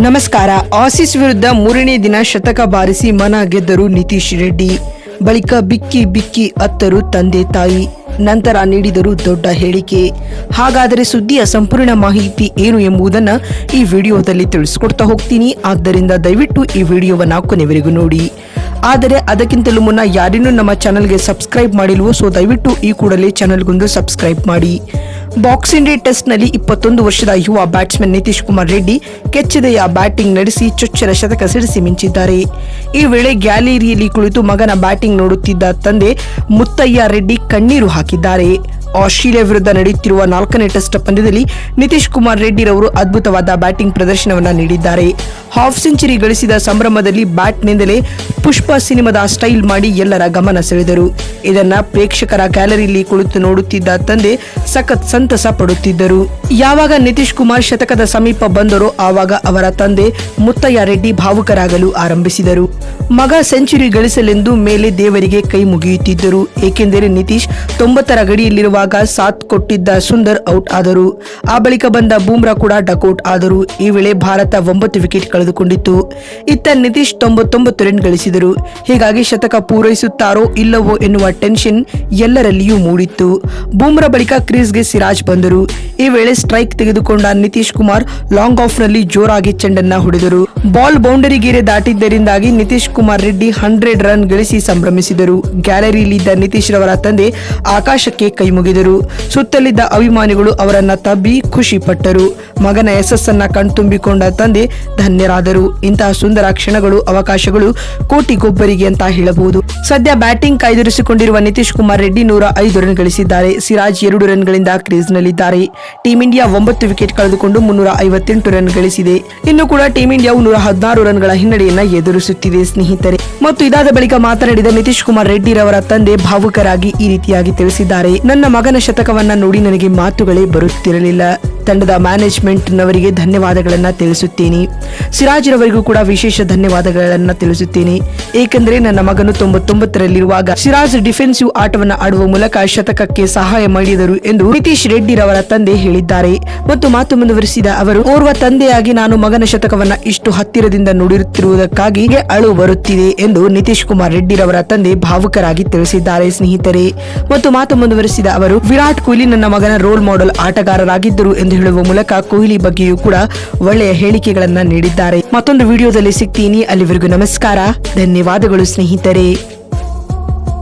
ನಮಸ್ಕಾರ. ಆಸೀಸ್ ವಿರುದ್ಧ ಮೂರನೇ ದಿನ ಶತಕ ಬಾರಿಸಿ ಮನ ಗೆದ್ದರು ನಿತೀಶ್ ರೆಡ್ಡಿ. ಬಳಿಕ ಬಿಕ್ಕಿ ಬಿಕ್ಕಿ ಅತ್ತರು ತಂದೆ ತಾಯಿ. ನಂತರ ನೀಡಿದರು ದೊಡ್ಡ ಹೇಳಿಕೆ. ಹಾಗಾದರೆ ಸುದ್ದಿಯ ಸಂಪೂರ್ಣ ಮಾಹಿತಿ ಏನು ಎಂಬುದನ್ನು ಈ ವಿಡಿಯೋದಲ್ಲಿ ತಿಳಿಸ್ಕೊಡ್ತಾ ಹೋಗ್ತೀನಿ. ಆದ್ದರಿಂದ ದಯವಿಟ್ಟು ಈ ವಿಡಿಯೋವನ್ನು ಕೊನೆವರೆಗೂ ನೋಡಿ. ಆದರೆ ಅದಕ್ಕಿಂತಲೂ ಮುನ್ನ ಯಾರಿನ್ನೂ ನಮ್ಮ ಚಾನಲ್ಗೆ ಸಬ್ಸ್ಕ್ರೈಬ್ ಮಾಡಿಲ್ವೋ ಸೊ ದಯವಿಟ್ಟು ಈ ಕೂಡಲೇ ಚಾನಲ್ಗೊಂದು ಸಬ್ಸ್ಕ್ರೈಬ್ ಮಾಡಿ. ಬಾಕ್ಸಿಂಗ್ ಡೇ ಟೆಸ್ಟ್ನಲ್ಲಿ ಇಪ್ಪತ್ತೊಂದು ವರ್ಷದ ಯುವ ಬ್ಯಾಟ್ಸ್ಮನ್ ನಿತೀಶ್ ಕುಮಾರ್ ರೆಡ್ಡಿ ಕೆಚ್ಚದೆಯ ಬ್ಯಾಟಿಂಗ್ ನಡೆಸಿ ಚೊಚ್ಚಲ ಶತಕ ಸಿಡಿಸಿ ಮಿಂಚಿದ್ದಾರೆ. ಈ ವೇಳೆ ಗ್ಯಾಲರಿಯಲ್ಲಿ ಕುಳಿತು ಮಗನ ಬ್ಯಾಟಿಂಗ್ ನೋಡುತ್ತಿದ್ದ ತಂದೆ ಮುತ್ತಯ್ಯ ರೆಡ್ಡಿ ಕಣ್ಣೀರು ಹಾಕಿದ್ದಾರೆ. ಆಸ್ಟ್ರೇಲಿಯಾ ವಿರುದ್ಧ ನಡೆಯುತ್ತಿರುವ ನಾಲ್ಕನೇ ಟೆಸ್ಟ್ ಪಂದ್ಯದಲ್ಲಿ ನಿತೀಶ್ ಕುಮಾರ್ ರೆಡ್ಡಿ ರವರು ಅದ್ಭುತವಾದ ಬ್ಯಾಟಿಂಗ್ ಪ್ರದರ್ಶನವನ್ನ ನೀಡಿದ್ದಾರೆ. ಹಾಫ್ ಸೆಂಚುರಿ ಗಳಿಸಿದ ಸಂಭ್ರಮದಲ್ಲಿ ಬ್ಯಾಟ್ನಿಂದಲೇ ಪುಷ್ಪ ಸಿನಿಮಾದ ಸ್ಟೈಲ್ ಮಾಡಿ ಎಲ್ಲರ ಗಮನ ಸೆಳೆದರು. ಇದನ್ನ ಪ್ರೇಕ್ಷಕರ ಗ್ಯಾಲರಿಯಲ್ಲಿ ಕುಳಿತು ನೋಡುತ್ತಿದ್ದ ತಂದೆ ಸಖತ್ ಸಂತಸ ಪಡುತ್ತಿದ್ದರು. ಯಾವಾಗ ನಿತೀಶ್ ಕುಮಾರ್ ಶತಕದ ಸಮೀಪ ಬಂದರೋ ಆವಾಗ ಅವರ ತಂದೆ ಮುತ್ತಯ್ಯ ರೆಡ್ಡಿ ಭಾವುಕರಾಗಲು ಆರಂಭಿಸಿದರು. ಮಗ ಸೆಂಚುರಿ ಗಳಿಸಲೆಂದು ಮೇಲೆ ದೇವರಿಗೆ ಕೈ ಮುಗಿಯುತ್ತಿದ್ದರು. ಏಕೆಂದರೆ ನಿತೀಶ್ ತೊಂಬತ್ತರ ಗಡಿಯಲ್ಲಿರುವಾಗ ಸಾಥ್ ಕೊಟ್ಟಿದ್ದ ಸುಂದರ್ ಔಟ್ ಆದರು. ಆ ಬಳಿಕ ಬಂದ ಬೂಮ್ರಾ ಕೂಡ ಡಕೌಟ್ ಆದರು. ಈ ವೇಳೆ ಭಾರತ ಒಂಬತ್ತು ವಿಕೆಟ್ ಕಳೆದುಕೊಂಡಿತ್ತು. ಇತ್ತ ನಿತೀಶ್ ತೊಂಬತ್ತೊಂಬತ್ತು ರನ್ ಗಳಿಸಿದರು. ಹೀಗಾಗಿ ಶತಕ ಪೂರೈಸುತ್ತಾರೋ ಇಲ್ಲವೋ ಎನ್ನುವ ಟೆನ್ಷನ್ ಎಲ್ಲರಲ್ಲಿಯೂ ಮೂಡಿತ್ತು. ಬೂಮ್ರಾ ಬಳಿಕ ಕ್ರೀಸ್ಗೆ ಸಿರಾಜ್ ಬಂದರು. ಈ ವೇಳೆ ಸ್ಟ್ರೈಕ್ ತೆಗೆದುಕೊಂಡ ನಿತೀಶ್ ಕುಮಾರ್ ಲಾಂಗ್ ಆಫ್ನಲ್ಲಿ ಜೋರಾಗಿ ಚೆಂಡನ್ನ ಹೊಡೆದರು. ಬಾಲ್ ಬೌಂಡರಿ ಗೀರೆ ದಾಟಿದ್ದರಿಂದಾಗಿ ನಿತೀಶ್ ಕುಮಾರ್ ರೆಡ್ಡಿ ಹಂಡ್ರೆಡ್ ರನ್ ಗಳಿಸಿ ಸಂಭ್ರಮಿಸಿದರು. ಗ್ಯಾಲರಿಯಲ್ಲಿದ್ದ ನಿತೀಶ್ ರವರ ತಂದೆ ಆಕಾಶಕ್ಕೆ ಕೈಮುಗಿದರು ಸುತ್ತಲಿದ್ದ ಅಭಿಮಾನಿಗಳು ಅವರನ್ನ ತಬ್ಬಿ ಖುಷಿ ಪಟ್ಟರು ಮಗನ ಯಶಸ್ಸನ್ನ ಕಣ್ತುಂಬಿಕೊಂಡ ತಂದೆ ಧನ್ಯರಾದರು. ಇಂತಹ ಸುಂದರ ಕ್ಷಣಗಳು, ಅವಕಾಶಗಳು ಕೋಟಿಗೊಬ್ಬರಿಗೆ ಅಂತ ಹೇಳಬಹುದು. ಸದ್ಯ ಬ್ಯಾಟಿಂಗ್ ಕಾಯ್ದಿರಿಸಿಕೊಂಡಿರುವ ನಿತೀಶ್ ಕುಮಾರ್ ರೆಡ್ಡಿ ನೂರ ಐದು ರನ್ ಗಳಿಸಿದ್ದಾರೆ. ಸಿರಾಜ್ ಎರಡು ರನ್ಗಳಿಂದ ಕ್ರೀಸ್ನಲ್ಲಿದ್ದಾರೆ. ಟೀಂ ಇಂಡಿಯಾ ಒಂಬತ್ತು ವಿಕೆಟ್ ಕಳೆದುಕೊಂಡು ಮುನ್ನೂರ ಐವತ್ತೆಂಟು ರನ್ ಗಳಿಸಿದೆ. ಇನ್ನು ಕೂಡ ಟೀಂ ಇಂಡಿಯಾ ನೂರ ಹದಿನಾರು ರನ್ಗಳ ಹಿನ್ನಡೆಯನ್ನ ಎದುರಿಸುತ್ತಿದೆ, ಸ್ನೇಹಿತರೆ. ಮತ್ತು ಇದಾದ ಬಳಿಕ ಮಾತನಾಡಿದ ನಿತೀಶ್ ಕುಮಾರ್ ರೆಡ್ಡಿ ರವರ ತಂದೆ ಭಾವುಕರಾಗಿ ಈ ರೀತಿಯಾಗಿ ತಿಳಿಸಿದ್ದಾರೆ. ನನ್ನ ಮಗನ ಶತಕವನ್ನ ನೋಡಿ ನನಗೆ ಮಾತುಗಳೇ ಬರುತ್ತಿರಲಿಲ್ಲ. ತಂಡದ ಮ್ಯಾನೇಜ್ಮೆಂಟ್ ನವರಿಗೆ ಧನ್ಯವಾದಗಳನ್ನ ತಿಳಿಸುತ್ತೇನೆ. ಸಿರಾಜ್ ರವರಿಗೂ ಕೂಡ ವಿಶೇಷ ಧನ್ಯವಾದಗಳನ್ನು ತಿಳಿಸುತ್ತೇನೆ. ಏಕೆಂದರೆ ನನ್ನ ಮಗನು ತೊಂಬತ್ತೊಂಬತ್ತರಲ್ಲಿರುವಾಗ ಸಿರಾಜ್ ಡಿಫೆನ್ಸಿವ್ ಆಟವನ್ನು ಆಡುವ ಮೂಲಕ ಶತಕಕ್ಕೆ ಸಹಾಯ ಮಾಡಿದರು ಎಂದು ನಿತೀಶ್ ರೆಡ್ಡಿ ರವರ ತಂದೆ ಹೇಳಿದ್ದಾರೆ. ಮತ್ತು ಮಾತು ಮುಂದುವರಿಸಿದ ಅವರು, ಓರ್ವ ತಂದೆಯಾಗಿ ನಾನು ಮಗನ ಶತಕವನ್ನ ಇಷ್ಟು ಹತ್ತಿರದಿಂದ ನುಡಿಯುತ್ತಿರುವುದಕ್ಕಾಗಿ ಅಳು ಬರುತ್ತಿದೆ ಎಂದು ನಿತೀಶ್ ಕುಮಾರ್ ರೆಡ್ಡಿ ರವರ ತಂದೆ ಭಾವುಕರಾಗಿ ತಿಳಿಸಿದ್ದಾರೆ ಸ್ನೇಹಿತರೆ. ಮತ್ತು ಮಾತು ಮುಂದುವರಿಸಿದ ಅವರು, ವಿರಾಟ್ ಕೊಹ್ಲಿ ನನ್ನ ಮಗನ ರೋಲ್ ಮಾಡೆಲ್ ಆಟಗಾರರಾಗಿದ್ದರು ಎಂದು ಹೇಳುವ ಮೂಲಕ ಕೊಹ್ಲಿ ಬಗ್ಗೆಯೂ ಕೂಡ ಒಳ್ಳೆಯ ಹೇಳಿಕೆಗಳನ್ನ ನೀಡಿದ್ದಾರೆ. ಮತ್ತೊಂದು ವಿಡಿಯೋದಲ್ಲಿ ಸಿಗ್ತೀನಿ. ಅಲ್ಲಿವರೆಗೂ ನಮಸ್ಕಾರ. ಧನ್ಯವಾದಗಳು ಸ್ನೇಹಿತರೆ.